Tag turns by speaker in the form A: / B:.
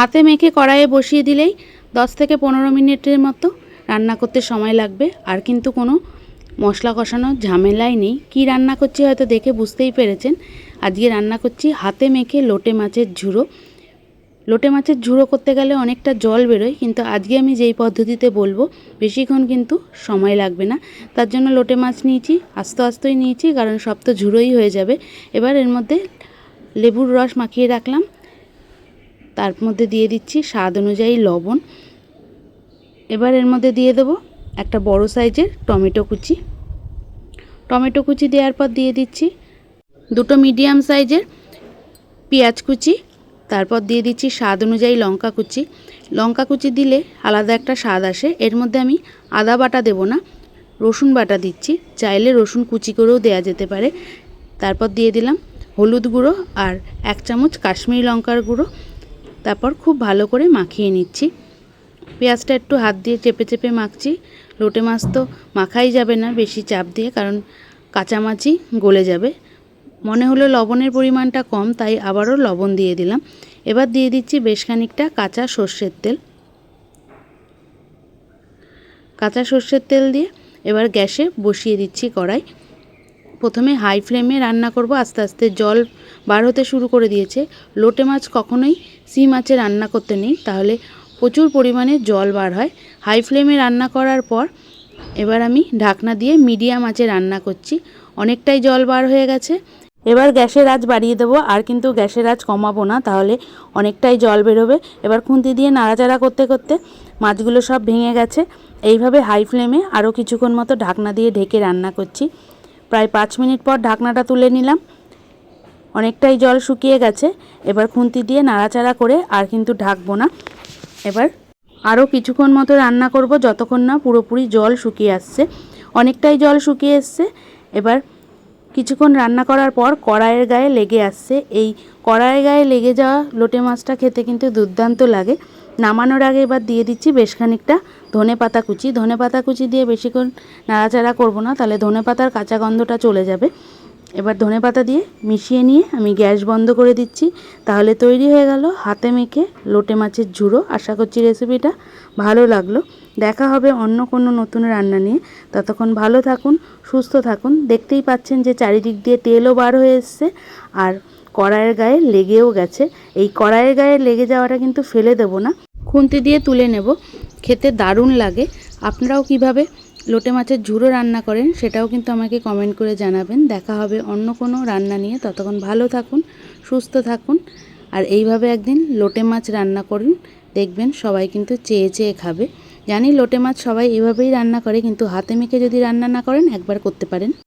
A: হাতে মেখে কড়াইয়ে বসিয়ে দিলেই দশ থেকে পনেরো মিনিটের মতো রান্না করতে সময় লাগবে। আর কিন্তু কোনো মশলা কষানোর ঝামেলাই নেই। কি রান্না করছি হয়তো দেখে বুঝতেই পেরেছেন। আজকে রান্না করছি হাতে মেখে লোটে মাছের ঝুড়ো। লোটে মাছের ঝুড়ো করতে গেলে অনেকটা জল বেরোয়, কিন্তু আজকে আমি যেই পদ্ধতিতে বলব, বেশিক্ষণ কিন্তু সময় লাগবে না। তার জন্য লোটে মাছ নিয়েছি, আস্তে আস্তেই নিয়েছি, কারণ সব তো ঝুড়োই হয়ে যাবে। এবার এর মধ্যে লেবুর রস মাখিয়ে রাখলাম। তার মধ্যে দিয়ে দিচ্ছি স্বাদ অনুযায়ী লবণ। এবার এর মধ্যে দিয়ে দেবো একটা বড় সাইজের টমেটো কুচি। টমেটো কুচি দেওয়ার পর দিয়ে দিচ্ছি দুটো মিডিয়াম সাইজের পেঁয়াজ কুচি। তারপর দিয়ে দিচ্ছি স্বাদ অনুযায়ী লঙ্কা কুচি। লঙ্কা কুচি দিলে আলাদা একটা স্বাদ আসে। এর মধ্যে আমি আদা বাটা দেবো না, রসুন বাটা দিচ্ছি। চাইলে রসুন কুচি করেও দেওয়া যেতে পারে। তারপর দিয়ে দিলাম হলুদ গুঁড়ো আর এক চামচ কাশ্মীরি লঙ্কার গুঁড়ো। তারপর খুব ভালো করে মাখিয়ে নিচ্ছি। পেঁয়াজটা একটু হাত দিয়ে চেপে চেপে মাখছি। লোটে মাছ তো মাখাই যাবে না, বেশি চাপ দিয়ে, কারণ কাঁচা মাছই গলে যাবে। মনে হলো লবণের পরিমাণটা কম, তাই আবারও লবণ দিয়ে দিলাম। এবার দিয়ে দিচ্ছি বেশ খানিকটা কাঁচা সর্ষের তেল। কাঁচা সর্ষের তেল দিয়ে এবার গ্যাসে বসিয়ে দিচ্ছি কড়াই। প্রথমে হাই ফ্লেমে রান্না করব, আস্তে আস্তে জল বার হতে শুরু করে দিয়েছে। লোটে মাছ কখনোই সি মাছে রান্না করতে নেই, তাহলে প্রচুর পরিমাণে জল বার হয়। হাই ফ্লেমে রান্না করার পর এবার আমি ঢাকনা দিয়ে মিডিয়াম আঁচে রান্না করছি। অনেকটাই জল বার হয়ে গেছে। এবার গ্যাসের আঁচ বাড়িয়ে দেবো, আর কিন্তু গ্যাসের আঁচ কমাবো না, তাহলে অনেকটাই জল বেরোবে। এবার খুন্তি দিয়ে নাড়াচাড়া করতে করতে মাছগুলো সব ভেঙে গেছে। এইভাবে হাই ফ্লেমে আরও কিছুক্ষণ মতো ঢাকনা দিয়ে ঢেকে রান্না করছি। প্রায় পাঁচ মিনিট পর ঢাকনাটা তুলে নিলাম। অনেকটাই জল শুকিয়ে গেছে। এবার খুন্তি দিয়ে নাড়াচাড়া করে আর কিন্তু ঢাকবো না। এবার আরও কিছুক্ষণ মতো রান্না করব যতক্ষণ না পুরোপুরি জল শুকিয়ে আসছে। অনেকটাই জল শুকিয়ে এসছে। এবার কিছুক্ষণ রান্না করার পর কড়াইয়ের গায়ে লেগে আসছে। এই কড়াইয়ের গায়ে লেগে যাওয়া লোটে মাছটা খেতে কিন্তু দুর্দান্ত লাগে। নামানোর আগে এবার দিয়ে দিচ্ছি বেশ খানিকটা ধনে পাতা কুচি। ধনে পাতা কুচি দিয়ে বেশিক্ষণ নাড়াচাড়া করব না, তাহলে ধনে পাতার কাঁচা গন্ধটা চলে যাবে। এবার ধনে পাতা দিয়ে মিশিয়ে নিয়ে আমি গ্যাস বন্ধ করে দিচ্ছি। তাহলে তৈরি হয়ে গেল হাতে মেখে লোটে মাছের ঝুড়ো। আশা করছি রেসিপিটা ভালো লাগল। দেখা হবে অন্য কোনো নতুন রান্না নিয়ে। ততক্ষণ ভালো থাকুন, সুস্থ থাকুন। দেখতেই পাচ্ছেন যে চারিদিক দিয়ে তেলও বার হয়ে এসছে আর কড়াইয়ের গায়ে লেগেও গেছে। এই কড়াইয়ের গায়ে লেগে যাওয়াটা কিন্তু ফেলে দেবো না। খুন্তি দিয়ে তুলে নেব। খেতে দারুণ লাগে। আপনারাও কীভাবে লোটে মাছের ঝুড়ো রান্না করেন সেটাও কিন্তু আমাকে কমেন্ট করে জানাবেন। দেখা হবে অন্য কোনো রান্না নিয়ে। ততক্ষণ ভালো থাকুন, সুস্থ থাকুন। আর এইভাবে একদিন লোটে মাছ রান্না করুন। দেখবেন সবাই কিন্তু চেয়ে চেয়ে খাবে। জানি লোটে মাছ সবাই এভাবেই রান্না করে, কিন্তু হাতে মেখে যদি রান্না না করেন, একবার করতে পারেন।